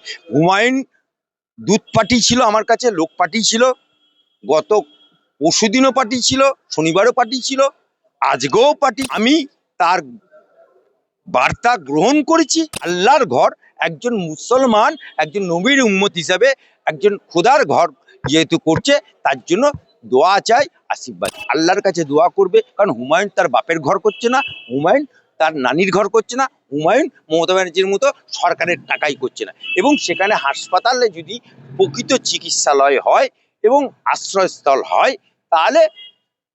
হয়। হুমায়ুন দুধ পার্টি ছিল আমার কাছে, লোক পার্টি ছিল। গত পরশুদিনও ছিল, শনিবারও পার্টি ছিল, আজকেও পার্টি। আমি তার বার্তা গ্রহণ করেছি। আল্লাহর ঘর, একজন মুসলমান, একজন নবীর উম্মত হিসাবে একজন খোদার ঘর যেহেতু করছে, তার জন্য দোয়া চাই, আশীর্বাদ। আল্লাহর কাছে দোয়া করবে, কারণ হুমায়ুন তার বাপের ঘর করছে না। হুমায়ুন তার নানির ঘর করছে না, হুমায়ুন মমতা ব্যানার্জির মতো সরকারের টাকাই করছে না। এবং সেখানে হাসপাতালে যদি প্রকৃত চিকিৎসালয় হয় এবং আশ্রয়স্থল হয়, তাহলে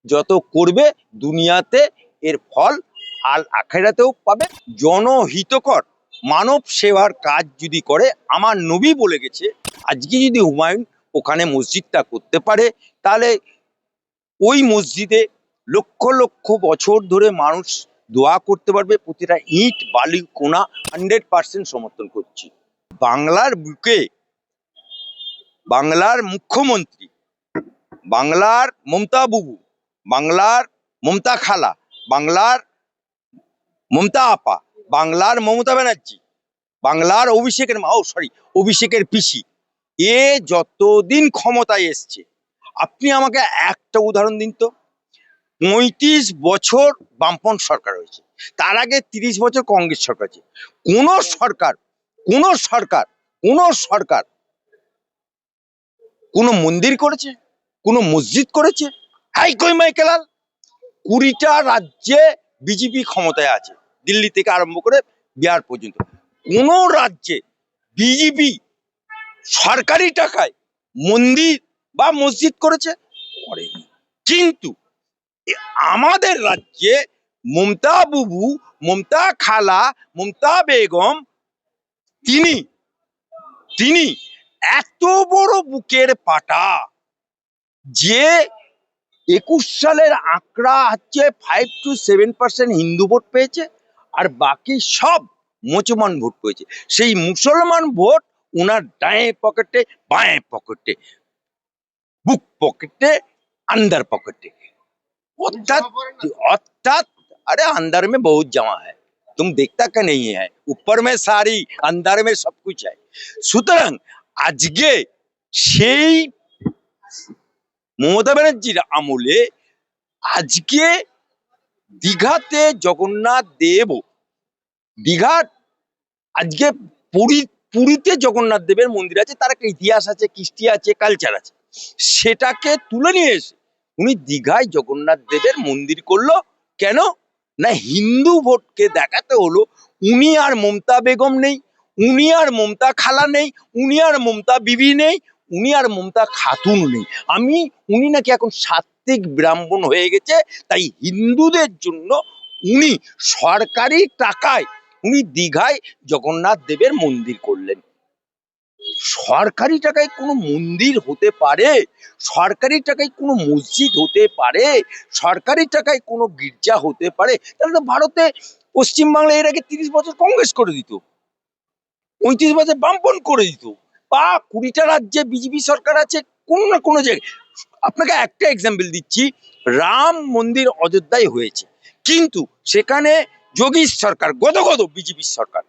যত করবে দুনিয়াতে এর ফল আল আখেরাতেও পাবে। জনহিতকর মানব সেবার কাজ যদি করে, আমার নবী বলে গেছে, আজকে যদি হুমায়ুন ওখানে মসজিদটা করতে পারে, তাহলে ওই মসজিদে লক্ষ লক্ষ বছর ধরে মানুষ দোয়া করতে পারবে, প্রতিটা ইট, বালি, কোনা হান্ড্রেড পার্সেন্ট সমর্থন করছি। বাংলার বুকে বাংলার মুখ্যমন্ত্রী, বাংলার মমতা বুবু, বাংলার মমতা খালা, বাংলার মমতা আপা, বাংলার মমতা ব্যানার্জি, বাংলার অভিষেকের মা, ও সরি অভিষেকের পিসি, এ যতদিন ক্ষমতায় এসছে, আপনি আমাকে একটা উদাহরণ দিন তো। পঁয়ত্রিশ বছর বামপন সরকার হয়েছে। তার আগে তিরিশ বছর কংগ্রেস সরকার আছে কোন সরকার কোন সরকার কোন সরকার কোন মন্দির করেছে, কোন মসজিদ করেছে? হাই কই মাইকেলাল! কুড়িটা রাজ্যে বিজেপি ক্ষমতায় আছে, দিল্লি থেকে আরম্ভ করে বিহার পর্যন্ত। কোন রাজ্যে বিজেপি সরকারি টাকায় মন্দির বা মসজিদ করেছে, করেনি। কিন্তু আমাদের রাজ্যে মমতা বুবু, মমতা খালা, মমতা বেগম, তিনি তিনি এত বড় বুকের পাটা যে একুশ সালের আঁকড়া হচ্ছে five two seven percent Hindu vote পেয়েছে আর বাকি সব মুসলমান ভোট পেয়েছে। সেই মুসলমান ভোট ওনার ডায়ে পকেটে, বাঁয়ে পকেটে, বুক পকেটে আন্ডার পকেটে। अर्थात अर्थात अरे अंदर में बहुत जमा है तुम देखता क्या नहीं है ऊपर में सारी अंदर में सब कुछ है সুতরাং আজকে সেই মমতা ব্যানার্জির আমলে আজকে দীঘাতে জগন্নাথ দেব দীঘার আজকে পুরী পুরীতে জগন্নাথ দেবের মন্দির আছে তার একটা ইতিহাস আছে কৃষ্টি আছে কালচার আছে সেটাকে তুলে নিয়ে এসে উনি দীঘায় জগন্নাথ দেবের মন্দির করল। কেন? না হিন্দু ভোটকে দেখাতে হলো। উনি আর মমতা বেগম নেই, উনি আর মমতা খালা নেই, উনি আর মমতা বিবি নেই, উনি আর মমতা খাতুন নেই। আমি, উনি নাকি এখন সাত্ত্বিক ব্রাহ্মণ হয়ে গেছে, তাই হিন্দুদের জন্য উনি সরকারি টাকায় উনি দীঘায় জগন্নাথ দেবের মন্দির করলেন। সরকারি টাকায় কোনো মন্দির হতে পারে? সরকারি টাকায় কোনো মসজিদ হতে পারে? সরকারি টাকায় কোনো গির্জা হতে পারে? তাহলে তো ভারতে পশ্চিমবাংলা এর আগে তিরিশ বছর কংগ্রেস করে দিত। পঁয়ত্রিশ বছর বামপন করে দিত। বা কুড়িটা রাজ্যে বিজেপি সরকার আছে কোনো না কোনো জায়গায়। আপনাকে একটা এক্সাম্পল দিচ্ছি। রাম মন্দির অযোধ্যায় হয়েছে। কিন্তু সেখানে যোগী সরকার, গদগদ বিজেপি সরকার।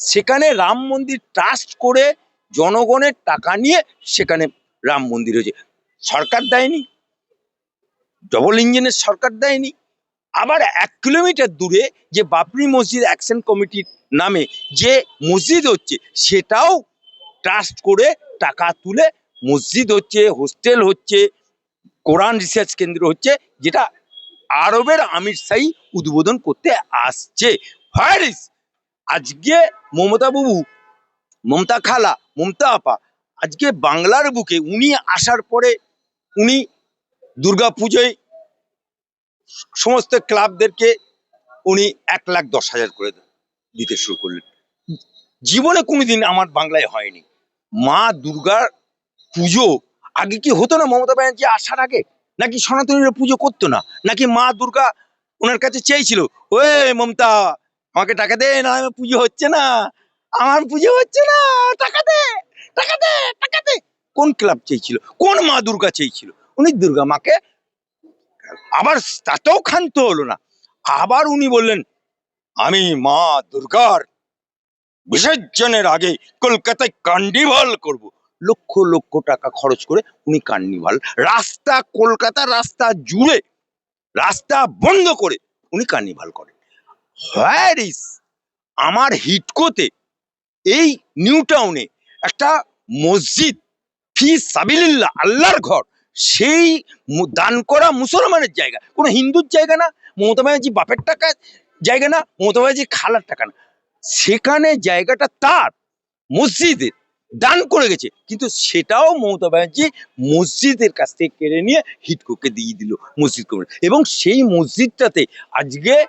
সেখানে রাম মন্দির ট্রাস্ট করে জনগণের টাকা নিয়ে সেখানে রাম মন্দির হয়েছে। সরকার দেয়নি ডবল ইঞ্জিনের সরকার দেয়নি। আবার এক কিলোমিটার দূরে যে বাবরি মসজিদ অ্যাকশন কমিটির নামে যে মসজিদ হচ্ছে, সেটাও ট্রাস্ট করে টাকা তুলে মসজিদ হচ্ছে হোস্টেল হচ্ছে, কোরআন রিসার্চ কেন্দ্র হচ্ছে, যেটা আরবের আমির শাহী উদ্বোধন করতে আসছে। ফায়ারিস আজকে মমতা বাবু, মমতা খালা, মমতা আপা, আজকে বাংলার বুকে উনি আসার পরে উনি দুর্গা পুজোয় সমস্ত ক্লাবদেরকে উনি এক লাখ দশ হাজার করে দিতে শুরু করলেন। জীবনে কোনোদিন আমার বাংলায় হয়নি। মা দুর্গার পুজো আগে কি হতো না মমতা ব্যানার্জি আসার আগে? নাকি সনাতনীরা পুজো করতো না? নাকি মা দুর্গা ওনার কাছে চেয়েছিল, ওয়ে মমতা আমাকে টাকা দে না আমার পুজো হচ্ছে না। আমার পুজো হচ্ছে না। টাকা দে টাকা দে টাকা দে। কোন ক্লাব চেয়েছিল? কোন মা দুর্গা চেয়েছিল? উনি দুর্গা মাকে আবার তাতেও ক্ষান্ত হলো না। আবার উনি বললেন, আমি মা দুর্গার বিসর্জনের আগে কলকাতায় কার্নিভাল করব। লক্ষ লক্ষ টাকা খরচ করে উনি কার্নিভাল রাস্তা, কলকাতার রাস্তা জুড়ে, রাস্তা বন্ধ করে উনি কার্নিভাল করেন। হোয়ার ইজ আমার হিটকোতে এই নিউ টাউনে একটা মসজিদ ফি সাবিলিল্লাহ, আল্লাহর ঘর। সেই দান করা মুসলমানের জায়গা। কোনো হিন্দুর জায়গা না, মমতা ব্যানার্জি বাপের টাকা জায়গা না, মমতা ব্যানার্জি খালার টাকা না। সেখানে জায়গাটা তার, মসজিদের, দান করে গেছে। কিন্তু সেটাও মমতা ব্যানার্জি মসজিদের কাছ থেকে কেড়ে নিয়ে হিটকোকে দিয়ে দিল মসজিদ কমিটি। এবং সেই মসজিদটাতে আজকে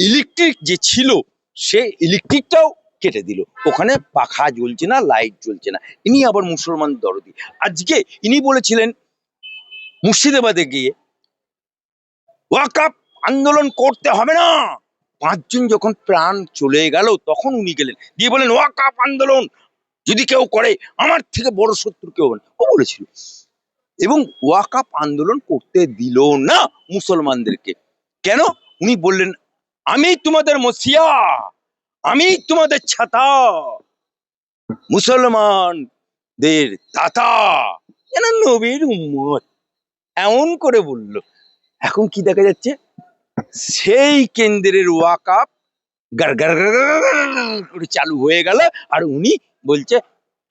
ইলেকট্রিক যে ছিল, সে ইলেকট্রিকটাও কেটে দিল। ওখানে পাখা জ্বলছে না লাইট জ্বলছে না। ইনি আবার মুসলমান দরদি। আজকে ইনি বলেছিলেন, মুর্শিদাবাদে গিয়ে ওয়াকাপ আন্দোলন করতে হবে না। পাঁচজন যখন প্রাণ চলে গেল, তখন উনি গেলেন। দিয়ে বলেন ওয়াকাপ আন্দোলন যদি কেউ করে, আমার থেকে বড় শত্রু কেউ ও বলেছিল। এবং ওয়াকাপ আন্দোলন করতে দিল না মুসলমানদেরকে। কেন? উনি বললেন আমি তোমাদের মসিয়া, আমি তোমাদের ছাতা। মুসলমানদের দাতা, যেন নবীর উম্মত। এমন করে বলল, এখন কি দেখা যাচ্ছে? সেই কেন্দ্রের ওয়াকাপ গার গার করে চালু হয়ে গেল, আর উনি বলছে,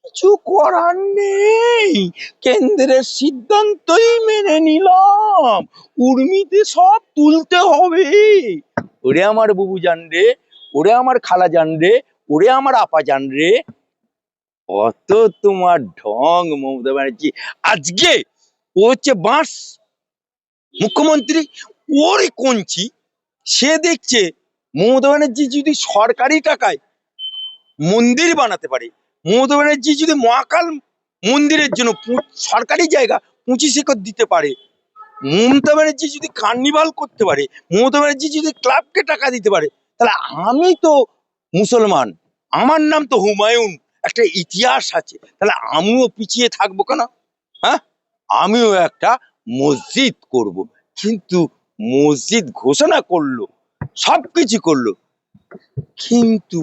কিছু করার নেই। কেন্দ্রের সিদ্ধান্তই মেনে নিলাম। উর্মিতে সব তুলতে হবে। ওরে আমার বুবু জান রে ওরে আমার খালা জান রে ওরে আমার আপা জান রে অত তোমার ঢং, মমতা ব্যানার্জি। আজকে ও হচ্ছে বাঁশ মুখ্যমন্ত্রী, ওরই কঞ্চি। সে দেখছে মমতা ব্যানার্জি যদি সরকারি টাকায় মন্দির বানাতে পারে, মমতা ব্যানার্জি যদি মহাকাল মন্দিরের জন্য সরকারি জায়গা পঁচিশ একর দিতে পারে মমতা ব্যানার্জি যদি কার্নিভাল করতে পারে, মমতা ব্যানার্জি যদি ক্লাবকে টাকা দিতে পারে, তাহলে আমি তো মুসলমান। আমার নাম তো হুমায়ুন, একটা ইতিহাস আছে। তাহলে আমিও পিছিয়ে থাকব কেন? হ্যাঁ? আমিও একটা মসজিদ করব। কিন্তু মসজিদ ঘোষণা করল সব কিছু করল। কিন্তু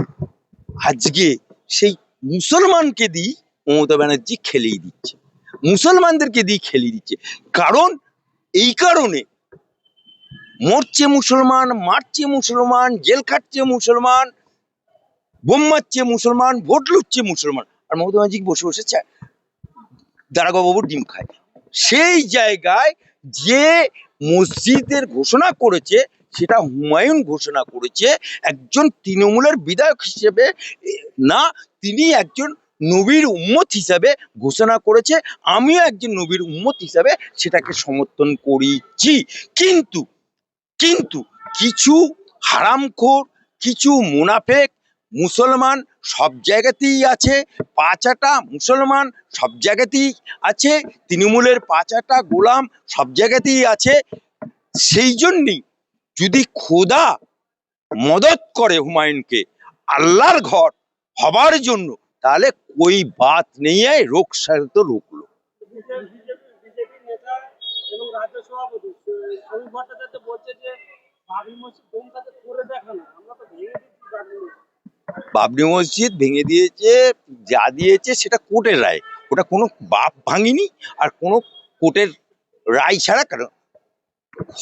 আজকে সেই মুসলমানকে দিয়ে মমতা ব্যানার্জি খেলিয়ে দিচ্ছে। মুসলমানদেরকে দিয়ে খেলিয়ে দিচ্ছে। কারণ এই কারণে মরছে মুসলমান, মারছে মুসলমান, জেল খাটছে মুসলমান, বোম মারছে মুসলমান, ভোট লুটছে মুসলমান। আর মমতা ব্যানার্জি বসে বসে চা- দারাগা বাবু ডিম খায়। সেই জায়গায় যে মসজিদের ঘোষণা করেছে, সেটা হুমায়ুন ঘোষণা করেছে একজন তৃণমূলের বিধায়ক হিসেবে না, তিনি একজন নবীর উম্মত হিসাবে ঘোষণা করেছে। আমিও একজন নবীর উম্মত হিসাবে সেটাকে সমর্থন করেছি। কিন্তু কিন্তু কিছু হারামখোর, কিছু মুনাফেক মুসলমান সব জায়গাতেই আছে। পাঁচাটা মুসলমান সব জায়গাতেই আছে। তৃণমূলের পাঁচাটা গোলাম সব জায়গাতেই আছে। সেই জন্যই যদি খোদা মদত করে হুমায়ুনকে, আল্লাহর ঘর হবার জন্য তাহলে কই বাত নেই রোগ ভেঙে দিচ্ছি বাবরি মসজিদ বাবরি মসজিদ ভেঙে দিয়েছে, যা দিয়েছে সেটা কোর্টের রায়। ওটা কোনো বাপ ভাঙিনি আর কোনো কোর্টের রায় ছাড়া কারণ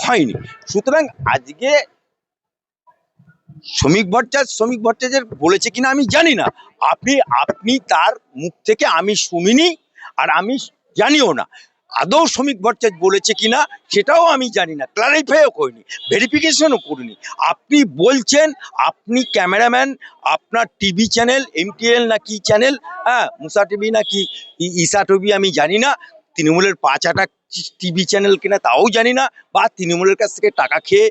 হয়নি। সুতরাং আজকে শ্রমিক ভট্টাচার্য শ্রমিক ভট্টাচার্য বলেছে কিনা আমি জানি না। আপনি আপনি তার মুখ থেকে আমি শুনিনি আর আমি জানিও না। আদৌ শ্রমিক ভট্টাচার্য বলেছে কিনা সেটাও আমি জানি না। ক্লারিফাইও করিনি ভেরিফিকেশনও করিনি। আপনি বলছেন, আপনি ক্যামেরাম্যান আপনার টিভি চ্যানেল এমটিএল না কি চ্যানেল হ্যাঁ মুসা টিভি না কি ইসা টিভি আমি জানি না। তৃণমূলের পাঁচাটা টিভি চ্যানেল কিনা তাও জানি না বা তৃণমূলের কাছ থেকে টাকা খেয়ে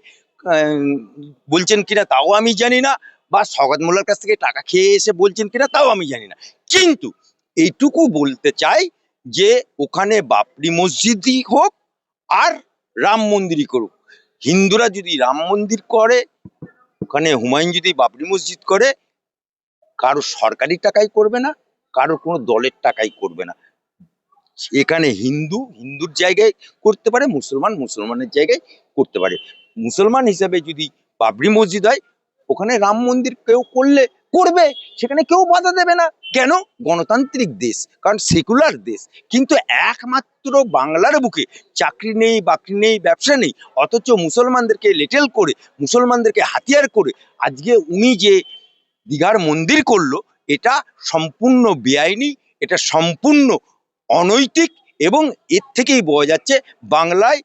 বলছেন কিনা তাও আমি জানি না, বা সগত মোল্লার কাছ থেকে টাকা খেয়ে এসে বলছেন কিনা তাও আমি জানি না। কিন্তু এইটুকু বলতে চাই যে ওখানে বাবরি মসজিদই হোক আর রাম মন্দিরই করুক। হিন্দুরা যদি রাম মন্দির করে, ওখানে হুমায়ুন যদি বাবরি মসজিদ করে, কারও সরকারি টাকাই করবে না, কারও কোনো দলের টাকাই করবে না। এখানে হিন্দু, হিন্দুর জায়গায় করতে পারে, মুসলমান মুসলমানের জায়গায় করতে পারে। মুসলমান হিসাবে যদি বাবরি মসজিদ হয়, ওখানে রাম মন্দির কেউ করলে, করবে, সেখানে কেউ বাধা দেবে না। কেন? গণতান্ত্রিক দেশ, কারণ সেকুলার দেশ। কিন্তু একমাত্র বাংলার বুকে চাকরি নেই, বাকরি নেই, ব্যবসা নেই, অথচ মুসলমানদেরকে লেটেল করে, মুসলমানদেরকে হাতিয়ার করে আজকে উনি যে দীঘার মন্দির করল, এটা সম্পূর্ণ বেআইনি, এটা সম্পূর্ণ অনৈতিক এবং এর থেকেই বোঝা যাচ্ছে বাংলায়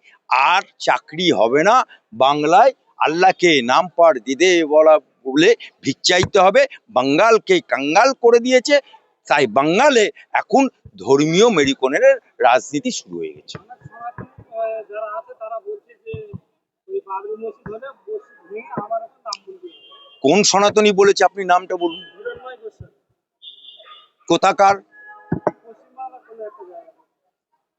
আর চাকরি হবে না। বাংলায় আল্লাহকে নাম পার দিদে বলা বলে ভিক চাইতে হবে। বাঙ্গালকে কাঙ্গাল করে দিয়েছে। তাই বাঙ্গালে এখন ধর্মীয় মেরিকনের রাজনীতি শুরু হয়ে গেছে। কোন সনাতনী বলেছে আপনি নামটা বলুন। কোথাকার পশ্চিমবাংলার কোনো একটা জায়গা উনি একটা নাম করা সনাতনী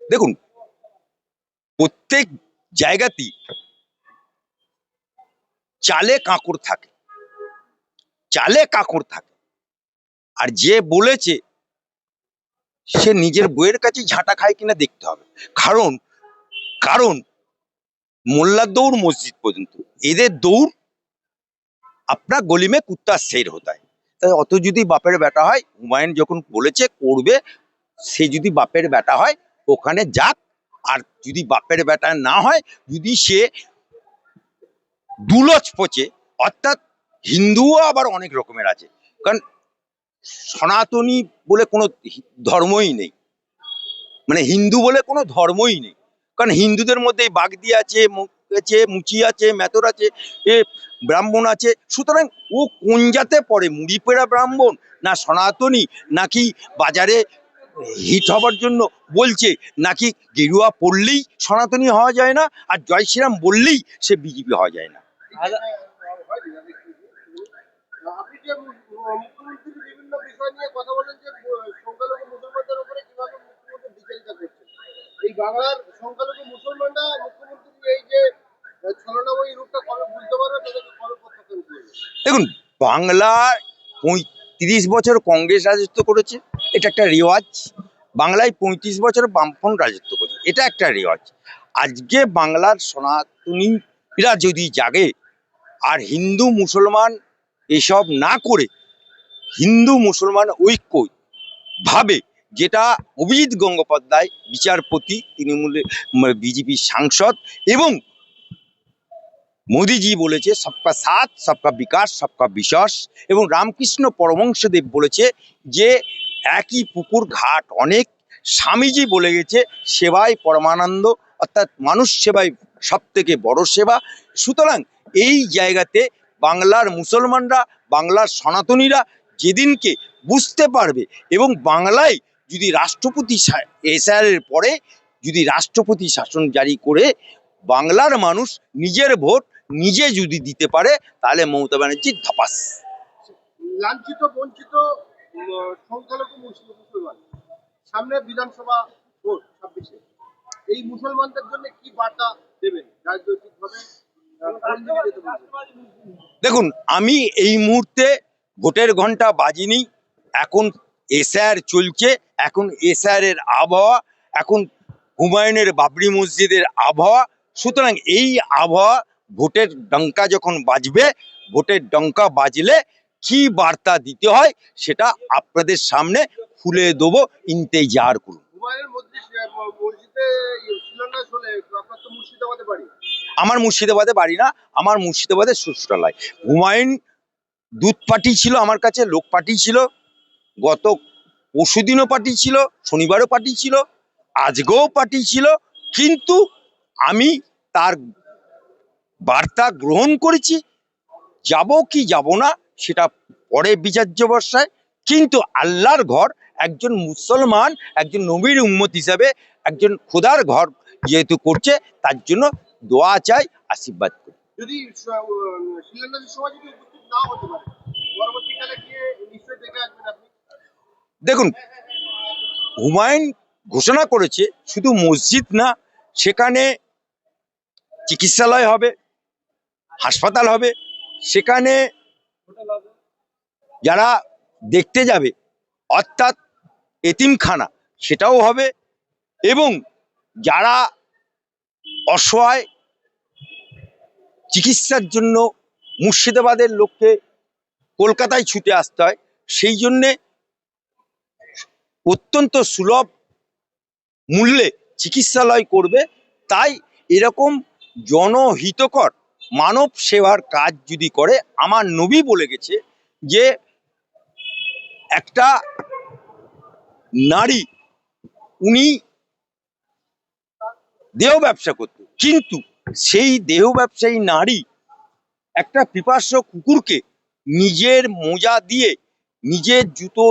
দেখুন, প্রত্যেক জায়গাতেই চালে কাঁকড় থাকে, চালে কাঁকড় থাকে। আর যে বলেছে, সে নিজের বইয়ের কাছে ঝাঁটা খায় কিনা দেখতে হবে। কারণ কারণ মোল্লার দৌড় মসজিদ পর্যন্ত, এদের দৌড় আপনার গলিমে কুত্তা সের তাই অত যদি বাপের বেটা হয়, হুমায়ুন যখন বলেছে করবে, সে যদি বাপের বেটা হয়, ওখানে যাক। আর যদি বাপের বেটা না হয়, যদি সে দুলচ পচে, অর্থাৎ হিন্দুও আবার অনেক রকমের আছে। কারণ সনাতনী বলে কোনো ধর্মই নেই। মানে হিন্দু বলে কোনো ধর্মই নেই। কারণ হিন্দুদের মধ্যে বাগদি আছে আছে, মুচি আছে, মেতর আছে, এ ব্রাহ্মণ আছে, সুতরাং ও কোন জাতে পড়ে? মুড়ি পেড়া ব্রাহ্মণ না সনাতনী? নাকি বাজারে হিট হবার জন্য বলছে, নাকি গেরুয়া পড়লেই সনাতনী হওয়া যায় না আর জয় শ্রীরাম বললেই সে বিজেপি হওয়া যায় না? এই বাংলার সংখ্যালঘু মুসলমানরা মুখ্যমন্ত্রী দেখুন বাংলার পঁয়ত্রিশ বছর কংগ্রেস রাজত্ব করেছে, এটা একটা রেওয়াজ। বাংলায় পঁয়ত্রিশ বছর বামফ্রন্ট রাজত্ব করেছে, এটা একটা রেওয়াজ। আজকে বাংলার সনাতনীরা যদি জাগে, আর হিন্দু মুসলমান এসব না করে হিন্দু মুসলমান ঐক্য ভাবে যেটা অভিজিৎ গঙ্গোপাধ্যায়, বিচারপতি, তৃণমূলের বিজেপির সাংসদ এবং মোদিজি বলেছে, সবকা সাথ, সবকা বিকাশ, সবকা বিশ্বাস এবং রামকৃষ্ণ পরমংশদেব বলেছে যে একই পুকুর, ঘাট অনেক। স্বামীজি বলে গেছে, সেবাই পরমানন্দ, অর্থাৎ মানুষ সেবাই সব থেকে বড় সেবা। সুতরাং এই জায়গাতে বাংলার মুসলমানরা, বাংলার সনাতনীরা যেদিনকে বুঝতে পারবে এবং বাংলায় যদি রাষ্ট্রপতি এসআরের পরে যদি রাষ্ট্রপতি শাসন জারি করে বাংলার মানুষ নিজের ভোট নিজে যদি দিতে পারে তাহলে মমতা ব্যানার্জি ধাপাস। লাঞ্ছিত বঞ্চিত সংখ্যালঘু মুসলমান। সামনে বিধানসভা ভোট ছাব্বিশে। এই মুসলমানদের জন্য কি বার্তা দেবেন? রাজনৈতিকভাবে? দেখুন আমি এই মুহূর্তে ভোটের ঘণ্টা বাজিনি। এখন এসআর চলছে। এখন এসআর এর আবহাওয়া এখন হুমায়ুনের বাবরি মসজিদের আবহাওয়া। সুতরাং এই আবহাওয়া ভোটের ডঙ্কা যখন বাজবে ভোটের ডঙ্কা বাজলে কি বার্তা দিতে হয় সেটা আপনাদের সামনে খুলে দেবো ইন্তেজার করুন। আমার মুর্শিদাবাদে বাড়ি না আমার মুর্শিদাবাদে শ্বশুরালয়। হুমায়ুন দুধ পার্টি ছিল আমার কাছে লোক পাঠিয়েছিল গত পরশুদিনও ছিল, শনিবারও পার্টি ছিল, আজকেও পার্টি ছিল, কিন্তু আমি তার বার্তা গ্রহণ করেছি, যাব কি যাব না সেটা পরে বিচার্য বর্ষায় কিন্তু আল্লাহর ঘর একজন মুসলমান, একজন নবীর উম্মত হিসাবে একজন খোদার ঘর যেহেতু করছে, তার জন্য দোয়া চাই, আশীর্বাদ করি। যদি দেখুন, হুমায়ুন ঘোষণা করেছে শুধু মসজিদ না, সেখানে চিকিৎসালয় হবে, হাসপাতাল হবে, সেখানে যারা দেখতে যাবে, অর্থাৎ এতিমখানা, সেটাও হবে এবং যারা অসহায় চিকিৎসার জন্য মুর্শিদাবাদের লোককে কলকাতায় ছুটে আসতে হয়, সেই জন্যে অত্যন্ত সুলভ মূল্যে চিকিৎসালয় করবে। তাই এরকম জনহিতকর মানব সেবার কাজ যদি করে, আমার নবী বলে গেছে যে একটা নারী, উনি দেহ ব্যবসা করত। কিন্তু সেই দেহ ব্যবসায়ী নারী একটা পিপাস্য কুকুরকে নিজের মোজা দিয়ে, নিজের জুতো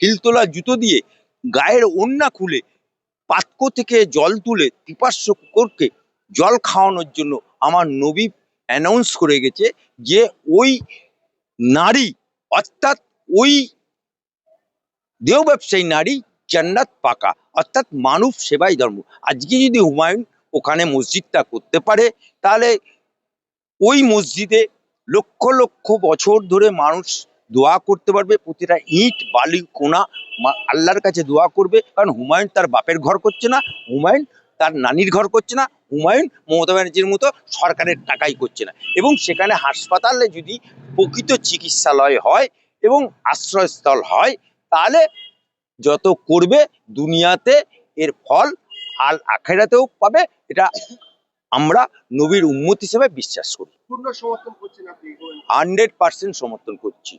হিলতোলা জুতো দিয়ে গায়ের ওন্না খুলে পাতকো থেকে জল তুলে পিপাস্য কুকুরকে জল খাওয়ানোর জন্য আমার নবী অ্যানাউন্স করে গেছে যে ওই নারী, অর্থাৎ ওই দেহ ব্যবসায়ী নারী জান্নাত পাকা, অর্থাৎ মানব সেবাই ধর্ম। আজকে যদি হুমায়ুন ওখানে মসজিদটা করতে পারে, তাহলে ওই মসজিদে লক্ষ লক্ষ বছর ধরে মানুষ দোয়া করতে পারবে প্রতিটা ইট বালি কোনা মা- আল্লাহর কাছে দোয়া করবে। কারণ হুমায়ুন তার বাপের ঘর করছে না হুমায়ুন তার নানির ঘর করছে না হুমায়ুন মমতা ব্যানার্জির মতো সরকারের টাকাই করছে না। এবং সেখানে হাসপাতালে যদি প্রকৃত চিকিৎসালয় হয় এবং আশ্রয়স্থল হয় তাহলে যত করবে দুনিয়াতে এর ফল আল আখেরাতেও পাবে। এটা আমরা নবীর উম্মত হিসেবে বিশ্বাস করি। পূর্ণ সমর্থন করছেন হান্ড্রেড পার্সেন্ট সমর্থন করছি।